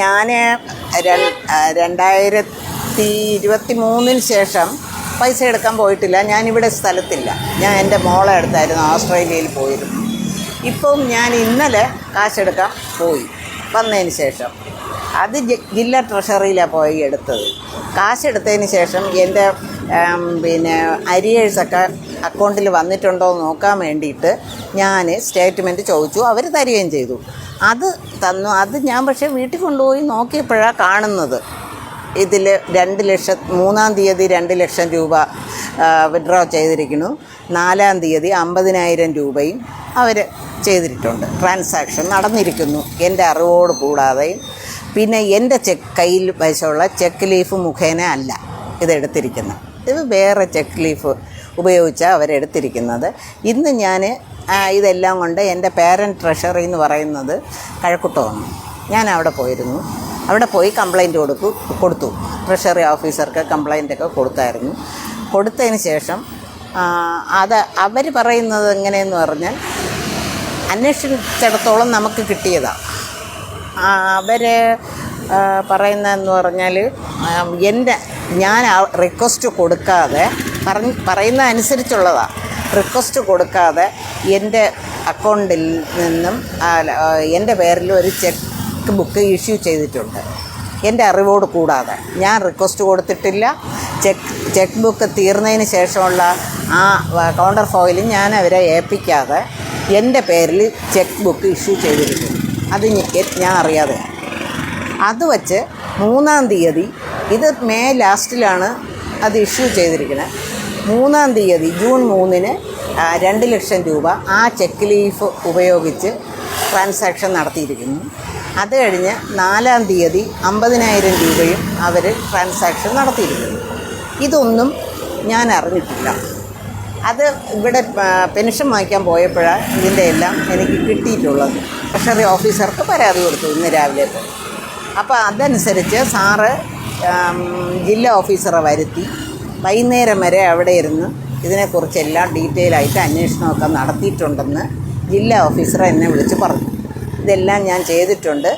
ഞാൻ രണ്ടായിരത്തി ഇരുപത്തി മൂന്നിന് ശേഷം പൈസ എടുക്കാൻ പോയിട്ടില്ല. ഞാനിവിടെ സ്ഥലത്തില്ല. ഞാൻ എന്റെ മോളെ അടുത്തായിരുന്നു ഓസ്ട്രേലിയയിൽ പോയിരുന്നു. ഇപ്പം ഞാൻ ഇന്നലെ കാശെടുക്കാൻ പോയി വന്നതിന് ശേഷം. അത് ജില്ലാ ട്രഷറിയിലാണ് പോയി എടുത്തത്. കാശെടുത്തതിന് ശേഷം എന്റെ പിന്നെ അരിയേഴ്സൊക്കെ അക്കൗണ്ടിൽ വന്നിട്ടുണ്ടോ എന്ന് നോക്കാൻ വേണ്ടിയിട്ട് ഞാൻ സ്റ്റേറ്റ്മെന്റ് ചോദിച്ചു. അവർ തരികയും ചെയ്തു. അത് തന്നു. അത് ഞാൻ പക്ഷേ വീട്ടിൽ കൊണ്ടുപോയി നോക്കിയപ്പോഴാണ് കാണുന്നത്. ഇതിൽ രണ്ട് ലക്ഷം മൂന്നാം തീയതി രണ്ട് ലക്ഷം രൂപ വിഡ്രോ ചെയ്തിരിക്കുന്നു. നാലാം തീയതി അമ്പതിനായിരം രൂപയും അവർ ചെയ്തിട്ടുണ്ട്. ട്രാൻസാക്ഷൻ നടന്നിരിക്കുന്നു. എന്റെ അറിവോട് കൂടാതെ. പിന്നെ എന്റെ ചെക്ക് കയ്യിൽ വശമുള്ള ചെക്ക് ലീഫ് മുഖേന അല്ല ഇതെടുത്തിരിക്കുന്നത്. ഇത് വേറെ ചെക്ക് ലീഫ് ഉപയോഗിച്ചാണ് അവരെടുത്തിരിക്കുന്നത്. ഇന്ന് ഞാൻ ഇതെല്ലാം കൊണ്ട് എന്റെ പേരന്റ് ട്രഷറി എന്ന് പറയുന്നത് കഴക്കുട്ടമാണ് ഞാൻ അവിടെ പോയിരുന്നു. അവിടെ പോയി കംപ്ലൈന്റ് കൊടുത്തു. കൊടുത്തു ട്രഷറി ഓഫീസർക്ക് കംപ്ലൈന്റൊക്കെ കൊടുത്തായിരുന്നു. കൊടുത്തതിന് ശേഷം അത് അവർ പറയുന്നത് എങ്ങനെയെന്ന് പറഞ്ഞാൽ അന്വേഷിച്ചിടത്തോളം നമുക്ക് കിട്ടിയതാണ് അവർ പറയുന്നതെന്ന് പറഞ്ഞാൽ എന്റെ ഞാൻ റിക്വസ്റ്റ് കൊടുക്കാതെ പറഞ്ഞ് പറയുന്ന അനുസരിച്ചുള്ളതാണ് റിക്വസ്റ്റ് കൊടുക്കാതെ എന്റെ അക്കൗണ്ടിൽ നിന്നും എന്റെ പേരിൽ ഒരു ചെക്ക് ബുക്ക് ഇഷ്യൂ ചെയ്തിട്ടുണ്ട്. എന്റെ അറിവോട് കൂടാതെ. ഞാൻ റിക്വസ്റ്റ് കൊടുത്തിട്ടില്ല. ചെക്ക് ചെക്ക് ബുക്ക് തീർന്നതിന് ശേഷമുള്ള ആ കൗണ്ടർ ഫോയിലും ഞാൻ അവരെ ഏൽപ്പിക്കാതെ എന്റെ പേരിൽ ചെക്ക് ബുക്ക് ഇഷ്യൂ ചെയ്തിരിക്കുന്നു. അത് ഞാൻ അറിയാതെ. അത് വച്ച് മൂന്നാം തീയതി ഇത് മേ ലാസ്റ്റിലാണ് അത് ഇഷ്യൂ ചെയ്തിരിക്കുന്നത് മൂന്നാം തീയതി ജൂൺ മൂന്നിന് രണ്ട് ലക്ഷം രൂപ ആ ചെക്ക് ലീഫ് ഉപയോഗിച്ച് ട്രാൻസാക്ഷൻ നടത്തിയിരിക്കുന്നു. അത് കഴിഞ്ഞ് നാലാം തീയതി അമ്പതിനായിരം രൂപയും അവർ ട്രാൻസാക്ഷൻ നടത്തിയിരിക്കുന്നു. ഇതൊന്നും ഞാൻ അറിഞ്ഞിട്ടില്ല. അത് ഇവിടെ പെൻഷൻ വാങ്ങിക്കാൻ പോയപ്പോഴാണ് ഇതിന്റെ എല്ലാം എനിക്ക് കിട്ടിയിട്ടുള്ളത്. ട്രഷറി ഓഫീസർക്ക് പരാതി കൊടുത്തു ഇന്ന് രാവിലെ അപ്പോൾ അതനുസരിച്ച് സാറ് ജില്ലാ ഓഫീസറെ വരുത്തി വൈകുന്നേരം വരെ അവിടെ ഇരുന്ന് ഇതിനെക്കുറിച്ചെല്ലാം ഡീറ്റെയിൽ ആയിട്ട് അന്വേഷണമൊക്കെ നടത്തിയിട്ടുണ്ടെന്ന് ജില്ലാ ഓഫീസർ എന്നെ വിളിച്ച് പറഞ്ഞു. ഇതെല്ലാം ഞാൻ ചെയ്തിട്ടുണ്ട്.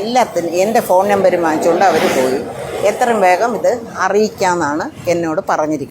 എല്ലാത്തിനും എന്റെ ഫോൺ നമ്പർ വാങ്ങിച്ചുകൊണ്ട് അവർ പോയി. എത്രയും വേഗം ഇത് അറിയിക്കാമെന്നാണ് എന്നോട് പറഞ്ഞിരിക്കുന്നത്.